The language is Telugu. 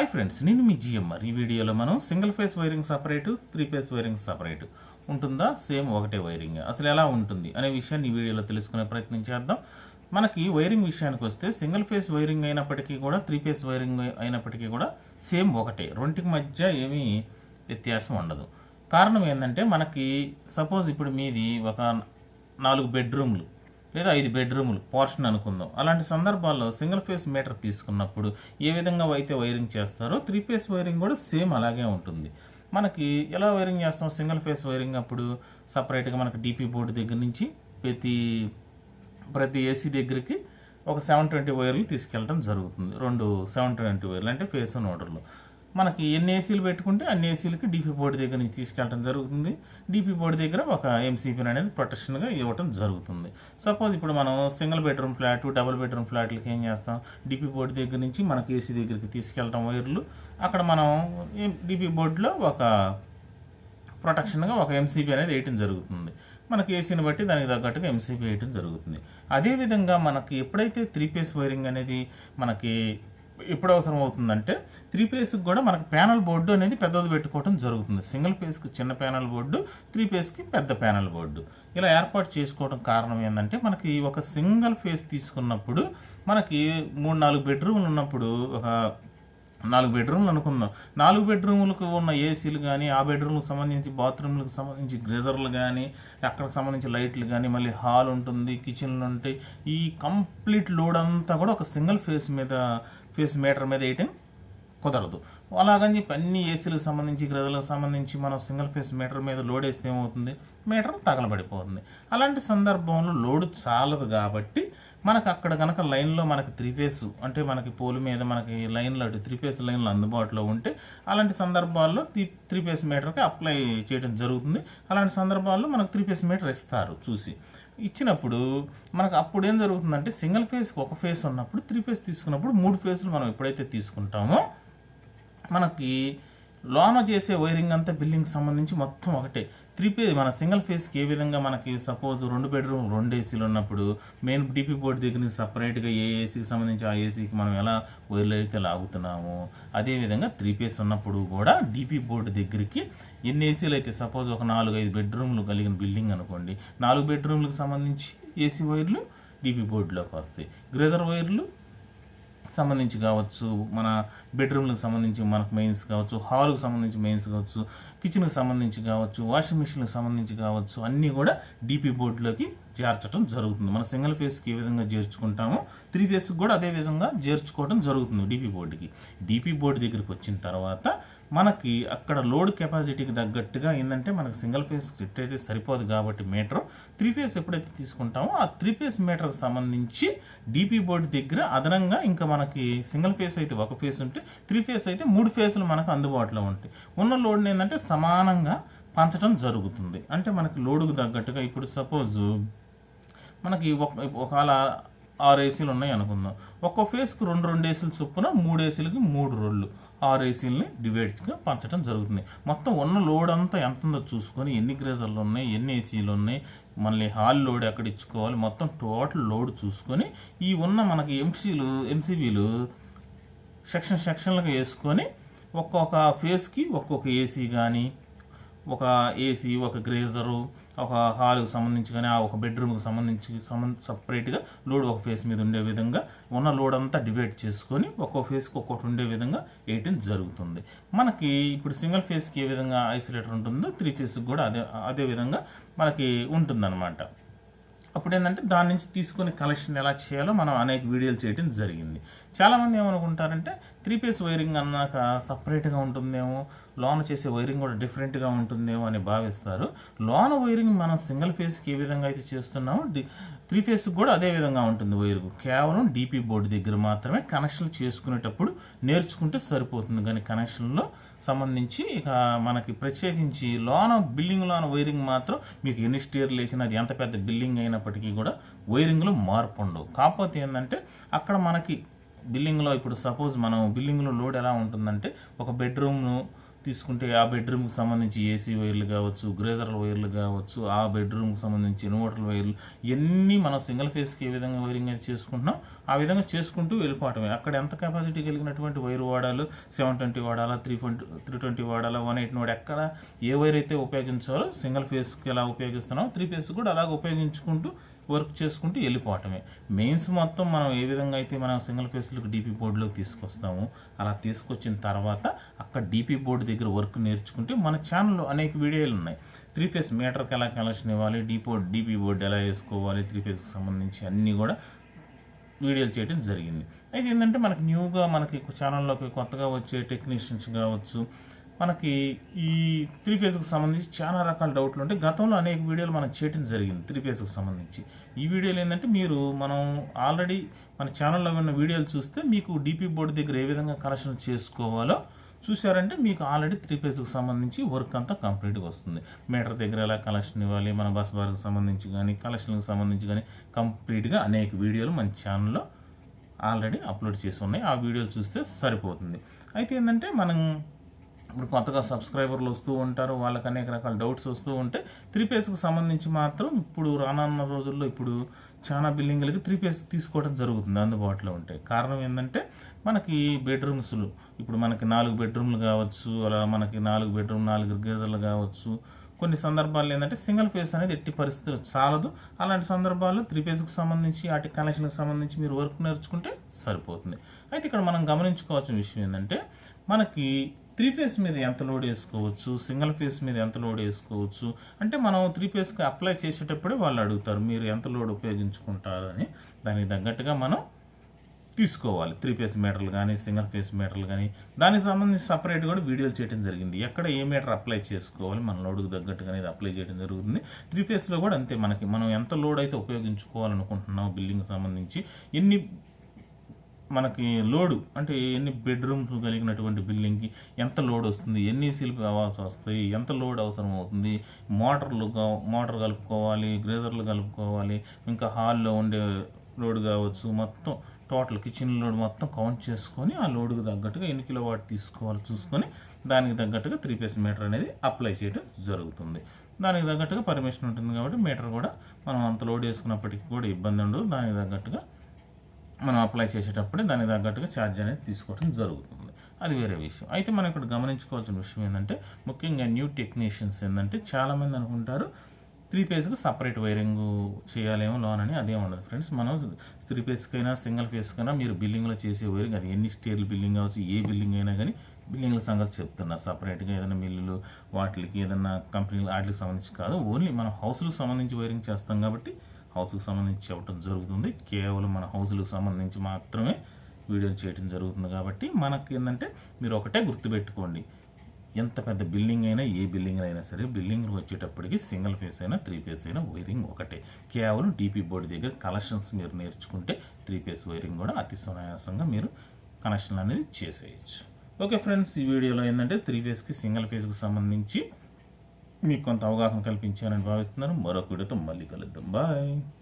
హాయ్ ఫ్రెండ్స్ నేను మీ జిఎంఆర్ ఈ వీడియోలో మనం single phase wiring separate three phase wiring separate ఉంటుందా? సేమ్ ఒకటే వైరింగ్ అసలు ఎలా ఉంటుంది అనే విషయాన్ని ఈ వీడియోలో తెలుసుకునే ప్రయత్నం చేద్దాం. మనకి వైరింగ్ విషయానికి వస్తే సింగిల్ ఫేస్ వైరింగ్ అయినప్పటికీ కూడా త్రీ ఫేస్ వైరింగ్ అయినప్పటికీ కూడా సేమ్ ఒకటే. రెండింటికి మధ్య ఏమీ వ్యత్యాసం ఉండదు. కారణం ఏంటంటే మనకి సపోజ్ ఇప్పుడు మీది ఒక నాలుగు బెడ్రూమ్లు లేదా ఐదు బెడ్రూములు పోర్షన్ అనుకుందాం. అలాంటి సందర్భాల్లో సింగిల్ ఫేస్ మీటర్ తీసుకున్నప్పుడు ఏ విధంగా అయితే వైరింగ్ చేస్తారో త్రీ ఫేస్ వైరింగ్ కూడా సేమ్ అలాగే ఉంటుంది. మనకి ఎలా వైరింగ్ చేస్తాం? సింగిల్ ఫేస్ వైరింగ్ అప్పుడు సపరేట్గా మనకి డీపీ బోర్డు దగ్గర నుంచి ప్రతి ప్రతి ఏసీ దగ్గరికి ఒక సెవెన్ ట్వంటీ వైర్లు తీసుకెళ్ళడం జరుగుతుంది. రెండు సెవెన్ ట్వంటీ వైర్లు అంటే ఫేస్ నోడర్లు మనకి ఎన్ని ఏసీలు పెట్టుకుంటే అన్ని ఏసీలకి డీపీ బోర్డు దగ్గర నుంచి తీసుకెళ్ళడం జరుగుతుంది. డీపీ బోర్డు దగ్గర ఒక ఎంసీపీని అనేది ప్రొటెక్షన్గా ఇవ్వటం జరుగుతుంది. సపోజ్ ఇప్పుడు మనం single bedroom flat double bedroom ఫ్లాట్లకి ఏం చేస్తాం? డీపీ బోర్డు దగ్గర నుంచి మనకి ఏసీ దగ్గరికి తీసుకెళ్ళటం వైర్లు. అక్కడ మనం డీపీ బోర్డులో ఒక ప్రొటెక్షన్గా ఒక ఎంసీపీ అనేది వేయటం జరుగుతుంది. మనకి ఏసీని బట్టి దానికి తగ్గట్టుగా ఎంసీపీ వేయటం జరుగుతుంది. అదేవిధంగా మనకి ఎప్పుడైతే త్రీ ఫేస్ వైరింగ్ అనేది మనకి ఎప్పుడు అవసరం అవుతుందంటే త్రీ ఫేస్కి కూడా మనకి ప్యానల్ బోర్డు అనేది పెద్దది పెట్టుకోవడం జరుగుతుంది. సింగిల్ ఫేస్కి చిన్న ప్యానల్ బోర్డు త్రీ ఫేస్కి పెద్ద ప్యానల్ బోర్డు ఇలా ఏర్పాటు చేసుకోవడం కారణం ఏంటంటే మనకి ఒక సింగిల్ ఫేస్ తీసుకున్నప్పుడు మనకి మూడు నాలుగు బెడ్రూమ్లు ఉన్నప్పుడు ఒక నాలుగు బెడ్రూమ్లు అనుకుందాం. నాలుగు బెడ్రూములకు ఉన్న ఏసీలు కానీ ఆ బెడ్రూమ్లకు సంబంధించి బాత్రూమ్లకు సంబంధించి గ్రేజర్లు కానీ అక్కడికి సంబంధించి లైట్లు కానీ మళ్ళీ హాల్ ఉంటుంది కిచెన్లు ఉంటాయి. ఈ కంప్లీట్ లోడ్ అంతా కూడా ఒక సింగిల్ ఫేస్ మీద ఫేస్ మీటర్ మీద వేయటం కుదరదు. అలాగని చెప్పి అన్ని ఏసీలకు సంబంధించి గ్రదలకు సంబంధించి మనం సింగిల్ ఫేస్ మీటర్ మీద లోడ్ వేస్తే ఏమవుతుంది? మీటర్ తగలబడిపోతుంది. అలాంటి సందర్భంలో లోడ్ చాలదు కాబట్టి మనకు అక్కడ కనుక లైన్లో మనకి త్రీ ఫేస్ అంటే మనకి పోలు మీద మనకి లైన్లో అటు త్రీ ఫేస్ లైన్లు అందుబాటులో ఉంటే అలాంటి సందర్భాల్లో త్రీ త్రీ ఫేస్ మీటర్కి అప్లై చేయడం జరుగుతుంది. అలాంటి సందర్భాల్లో మనకు త్రీ ఫేస్ మీటర్ ఇస్తారు చూసి. ఇచ్చినప్పుడు మనకు అప్పుడు ఏం జరుగుతుందంటే సింగిల్ ఫేస్కి ఒక ఫేస్ ఉన్నప్పుడు త్రీ ఫేస్ తీసుకున్నప్పుడు మూడు ఫేస్లు మనం ఎప్పుడైతే తీసుకుంటామో మనకి లోన చేసే వైరింగ్ అంతా బిల్డింగ్ సంబంధించి మొత్తం ఒకటే. త్రీ ఫేజ్ మన సింగిల్ ఫేస్కి ఏ విధంగా మనకి సపోజ్ రెండు బెడ్రూమ్ రెండు ఏసీలు ఉన్నప్పుడు మెయిన్ డీపీ బోర్డు దగ్గర నుంచి సపరేట్గా ఏ ఏసీకి సంబంధించి ఆ ఏసీకి మనం ఎలా వైర్లు అయితే లాగుతున్నామో అదేవిధంగా త్రీ ఫేస్ ఉన్నప్పుడు కూడా డీపీ బోర్డు దగ్గరికి ఎన్ని ఏసీలు అయితే సపోజ్ ఒక నాలుగు ఐదు బెడ్రూమ్లు కలిగిన బిల్డింగ్ అనుకోండి నాలుగు బెడ్రూమ్లకు సంబంధించి ఏసీ వైర్లు డీపీ బోర్డులోకి వస్తాయి. గ్రేజర్ వైర్లు సంబంధించి కావచ్చు మన బెడ్రూమ్లకు సంబంధించి మనకు మెయిన్స్ కావచ్చు హాల్కి సంబంధించి మెయిన్స్ కావచ్చు కిచెన్కి సంబంధించి కావచ్చు వాషింగ్ మిషన్కి సంబంధించి కావచ్చు అన్నీ కూడా డీపీ బోర్డులోకి చేర్చడం జరుగుతుంది. మన సింగిల్ ఫేస్కి ఏ విధంగా చేర్చుకుంటామో త్రీ ఫేస్కి కూడా అదే విధంగా చేర్చుకోవడం జరుగుతుంది డీపీ బోర్డుకి డీపీ బోర్డు దగ్గరికి వచ్చిన తర్వాత మనకి అక్కడ లోడ్ కెపాసిటీకి తగ్గట్టుగా ఏంటంటే మనకి సింగిల్ ఫేస్ అయితే సరిపోదు కాబట్టి మీటర్. త్రీ ఫేస్ ఎప్పుడైతే తీసుకుంటామో ఆ త్రీ ఫేస్ మీటర్కి సంబంధించి డీపీ బోర్డు దగ్గర అదనంగా ఇంకా మనకి సింగిల్ ఫేస్ అయితే ఒక ఫేస్ ఉంటే త్రీ ఫేస్ అయితే మూడు ఫేస్లు మనకు అందుబాటులో ఉంటాయి. ఉన్న లోడ్ని ఏంటంటే సమానంగా పంచడం జరుగుతుంది. అంటే మనకి లోడుకు తగ్గట్టుగా ఇప్పుడు సపోజ్ మనకి ఒక ఒకవేళ ఆరు ఏసీలు ఉన్నాయి అనుకుందాం. ఒక్కో ఫేస్కి రెండు రెండు ఏసీలు చొప్పున మూడు ఏసీలకి మూడు రోళ్ళు. ఆరు ఏసీలని డివైడ్గా పంచడం జరుగుతుంది. మొత్తం ఉన్న లోడ్ అంతా ఎంత ఉందో చూసుకొని ఎన్ని గ్రేజర్లు ఉన్నాయి ఎన్ని ఏసీలు ఉన్నాయి మళ్ళీ హాల్ లోడ్ ఎక్కడ ఇచ్చుకోవాలి మొత్తం టోటల్ లోడ్ చూసుకొని ఈ ఉన్న మనకి ఎంసీలు ఎంసీబీలు సెక్షన్ సెక్షన్లుగా వేసుకొని ఒక్కొక్క ఫేస్కి ఒక్కొక్క ఏసీ కానీ ఒక ఏసీ ఒక గ్రేజరు ఒక హాల్కి సంబంధించి కానీ ఆ ఒక బెడ్రూమ్కి సంబంధించి సంబంధ సపరేట్గా లోడ్ ఒక ఫేస్ మీద ఉండే విధంగా ఉన్న లోడ్ అంతా డివైడ్ చేసుకొని ఒక్కో ఫేస్కి ఒక్కొక్కటి ఉండే విధంగా వేయటం జరుగుతుంది. మనకి ఇప్పుడు సింగిల్ ఫేస్కి ఏ విధంగా ఐసోలేటర్ ఉంటుందో త్రీ ఫేస్కి కూడా అదే అదే విధంగా మనకి ఉంటుందన్నమాట. అప్పుడు ఏంటంటే దాని నుంచి తీసుకొని కలెక్షన్ ఎలా చేయాలో మనం అనేక వీడియోలు చేయడం జరిగింది. చాలామంది ఏమనుకుంటారంటే త్రీ ఫేస్ వైరింగ్ అన్నాక సపరేట్గా ఉంటుందేమో లోన చేసే వైరింగ్ కూడా డిఫరెంట్గా ఉంటుందేమో అని భావిస్తారు. లోన వైరింగ్ మనం సింగిల్ ఫేస్కి ఏ విధంగా అయితే చేస్తున్నామో డి త్రీ ఫేస్కి కూడా అదే విధంగా ఉంటుంది వైరింగ్. కేవలం డీపీ బోర్డు దగ్గర మాత్రమే కనెక్షన్ చేసుకునేటప్పుడు నేర్చుకుంటే సరిపోతుంది. కానీ కనెక్షన్లో సంబంధించి ఇక మనకి ప్రత్యేకించి లోన బిల్డింగ్ లోన వైరింగ్ మాత్రం మీకు ఎన్ని స్టేర్లు వేసినా అది ఎంత పెద్ద బిల్డింగ్ అయినప్పటికీ కూడా వైరింగ్లో మార్పు ఉండవు. కాకపోతే ఏంటంటే అక్కడ మనకి బిల్డింగ్లో ఇప్పుడు సపోజ్ మనం బిల్డింగ్లో లోడ్ ఎలా ఉంటుందంటే ఒక బెడ్రూమ్ను తీసుకుంటే ఆ బెడ్రూమ్కి సంబంధించి ఏసీ వైర్లు కావచ్చు గ్రేజర్ల వైర్లు కావచ్చు ఆ బెడ్రూమ్కి సంబంధించి ఇన్వర్టర్ వైర్లు ఇవన్నీ మనం సింగిల్ ఫేస్కి ఏ విధంగా వైరింగ్ అయితే చేసుకుంటున్నాం ఆ విధంగా చేసుకుంటూ వెళ్ళిపోవటమే. అక్కడ ఎంత కెపాసిటీ కలిగినటువంటి వైర్ వాడాలో సెవెన్ ట్వంటీ వాడాలా త్రీ ట్వంటీ త్రీ ట్వంటీ వాడాలా వన్ ఎయిట్ వాడు ఎక్కడ ఏ వైర్ అయితే ఉపయోగించాలో సింగిల్ ఫేస్కి ఎలా ఉపయోగిస్తున్నాం త్రీ ఫేస్ కూడా అలాగ ఉపయోగించుకుంటూ వర్క్ చేసుకుంటూ వెళ్ళిపోవటమే. మెయిన్స్ మొత్తం మనం ఏ విధంగా అయితే మనం సింగిల్ ఫేస్లకు డీపీ బోర్డులోకి తీసుకొస్తామో అలా తీసుకొచ్చిన తర్వాత అక్కడ డీపీ బోర్డు దగ్గర వర్క్ నేర్చుకుంటే మన ఛానల్లో అనేక వీడియోలు ఉన్నాయి. త్రీ ఫేస్ మీటర్కి ఎలా కనెక్షన్ ఇవ్వాలి డీపో డీపీ బోర్డు ఎలా వేసుకోవాలి త్రీ ఫేస్కి సంబంధించి అన్నీ కూడా వీడియోలు చేయడం జరిగింది. అయితే ఏంటంటే మనకి న్యూగా మనకి ఛానల్లోకి కొత్తగా వచ్చే టెక్నీషియన్స్ కావచ్చు మనకి ఈ త్రీ ఫేజ్కి సంబంధించి చాలా రకాల డౌట్లు ఉంటాయి. గతంలో అనేక వీడియోలు మనం చేయటం జరిగింది త్రీ ఫేజ్కి సంబంధించి. ఈ వీడియోలు ఏంటంటే మీరు మనం ఆల్రెడీ మన ఛానల్లో ఉన్న వీడియోలు చూస్తే మీకు డీపీ బోర్డు దగ్గర ఏ విధంగా కనెక్షన్ చేసుకోవాలో చూసారంటే మీకు ఆల్రెడీ త్రీ ఫేజ్కి సంబంధించి వర్క్ అంతా కంప్లీట్గా వస్తుంది. మీటర్ దగ్గర ఎలా కలెక్షన్ ఇవ్వాలి మన బస్ బార్కి సంబంధించి కానీ కలెక్షన్కి సంబంధించి కానీ కంప్లీట్గా అనేక వీడియోలు మన ఛానల్లో ఆల్రెడీ అప్లోడ్ చేసి ఉన్నాయి. ఆ వీడియోలు చూస్తే సరిపోతుంది. అయితే ఏంటంటే మనం ఇప్పుడు కొత్తగా సబ్స్క్రైబర్లు వస్తూ ఉంటారు వాళ్ళకి అనేక రకాల డౌట్స్ వస్తూ ఉంటే త్రీ ఫేస్కి సంబంధించి మాత్రం ఇప్పుడు రానున్న రోజుల్లో ఇప్పుడు చాలా బిల్డింగ్లకి త్రీ పేస్ తీసుకోవడం జరుగుతుంది అందుబాటులో ఉంటాయి కారణం ఏంటంటే మనకి బెడ్రూమ్స్లు ఇప్పుడు మనకి నాలుగు బెడ్రూమ్లు కావచ్చు అలా మనకి నాలుగు బెడ్రూమ్ నాలుగు గేజర్లు కావచ్చు. కొన్ని సందర్భాల్లో ఏంటంటే సింగిల్ ఫేస్ అనేది ఎట్టి పరిస్థితులు చాలదు. అలాంటి సందర్భాల్లో త్రీ ఫేజ్కి సంబంధించి వాటి కనెక్షన్కి సంబంధించి మీరు వర్క్ నేర్చుకుంటే సరిపోతుంది. అయితే ఇక్కడ మనం గమనించుకోవాల్సిన విషయం ఏంటంటే మనకి త్రీ ఫేస్ మీద ఎంత లోడ్ వేసుకోవచ్చు? సింగిల్ ఫేస్ మీద ఎంత లోడ్ వేసుకోవచ్చు? అంటే మనం త్రీ ఫేస్కి అప్లై చేసేటప్పుడే వాళ్ళు అడుగుతారు మీరు ఎంత లోడ్ ఉపయోగించుకుంటారని. దానికి తగ్గట్టుగా మనం తీసుకోవాలి. త్రీ ఫేస్ మీటర్లు కానీ సింగిల్ ఫేస్ మీటర్లు కానీ దానికి సంబంధించి సపరేట్ కూడా వీడియోలు చేయడం జరిగింది. ఎక్కడ ఏ మీటర్ అప్లై చేసుకోవాలి మన లోడ్కి తగ్గట్టుగా అనేది అప్లై చేయడం జరుగుతుంది. త్రీ ఫేస్లో కూడా అంతే మనకి. మనం ఎంత లోడ్ అయితే ఉపయోగించుకోవాలనుకుంటున్నాం బిల్డింగ్కి సంబంధించి ఎన్ని మనకి లోడు అంటే ఎన్ని బెడ్రూమ్స్ కలిగినటువంటి బిల్డింగ్కి ఎంత లోడ్ వస్తుంది ఎన్ని సీలు అవ్వాల్సి వస్తాయి ఎంత లోడ్ అవసరం అవుతుంది మోటార్లు మోటార్ కలుపుకోవాలి గ్రేజర్లు కలుపుకోవాలి ఇంకా హాల్లో ఉండే లోడ్ కావచ్చు మొత్తం టోటల్ కిచెన్ లోడ్ మొత్తం కౌంట్ చేసుకొని ఆ లోడ్కి తగ్గట్టుగా ఎన్ని కిలో వాట్ తీసుకోవాలి చూసుకొని దానికి తగ్గట్టుగా త్రీ పీస్ మీటర్ అనేది అప్లై చేయడం జరుగుతుంది. దానికి తగ్గట్టుగా పర్మిషన్ ఉంటుంది కాబట్టి మీటర్ కూడా మనం అంత లోడ్ వేసుకున్నప్పటికీ కూడా ఇబ్బంది ఉండదు. దానికి తగ్గట్టుగా మనం అప్లై చేసేటప్పుడే దానికి తగ్గట్టుగా ఛార్జ్ అనేది తీసుకోవడం జరుగుతుంది. అది వేరే విషయం. అయితే మనం ఇక్కడ గమనించుకోవాల్సిన విషయం ఏంటంటే ముఖ్యంగా న్యూ టెక్నీషియన్స్ ఏంటంటే చాలామంది అనుకుంటారు త్రీ ఫేజ్కి సపరేట్ వైరింగ్ చేయాలేమో లోన్ అని అదే ఉండదు. ఫ్రెండ్స్ మనం త్రీ ఫేజ్కైనా సింగిల్ ఫేజ్కైనా మీరు బిల్డింగ్లో చేసే వైరింగ్ అది ఎన్ని స్టేర్లు బిల్డింగ్ కావచ్చు ఏ బిల్డింగ్ అయినా కానీ బిల్డింగ్ల సంగతి చెప్తున్నా. సపరేట్గా ఏదైనా మిల్లులు వాటికి ఏదైనా కంపెనీలు వాటికి సంబంధించి కాదు ఓన్లీ మనం హౌస్లకు సంబంధించి వైరింగ్ చేస్తాం కాబట్టి హౌస్కి సంబంధించి చెప్పడం జరుగుతుంది. కేవలం మన హౌస్లకు సంబంధించి మాత్రమే వీడియోలు చేయడం జరుగుతుంది కాబట్టి మనకి ఏంటంటే మీరు ఒకటే గుర్తుపెట్టుకోండి. ఎంత పెద్ద బిల్డింగ్ అయినా ఏ బిల్డింగ్ అయినా సరే బిల్డింగ్ వచ్చేటప్పటికి సింగిల్ ఫేస్ అయినా త్రీ ఫేస్ అయినా వైరింగ్ ఒకటే. కేవలం డీపీ బోర్డు దగ్గర కలెక్షన్స్ మీరు నేర్చుకుంటే త్రీ ఫేస్ వైరింగ్ కూడా అతి సునాయాసంగా మీరు కనెక్షన్ అనేది చేసేయచ్చు. ఓకే ఫ్రెండ్స్ ఈ వీడియోలో ఏంటంటే త్రీ ఫేస్కి సింగిల్ ఫేస్కి సంబంధించి మీకు కొంత అవగాహన కల్పించానని భావిస్తున్నాను. మరొక వీడియోతో మళ్ళీ కలుద్దాం. బాయ్.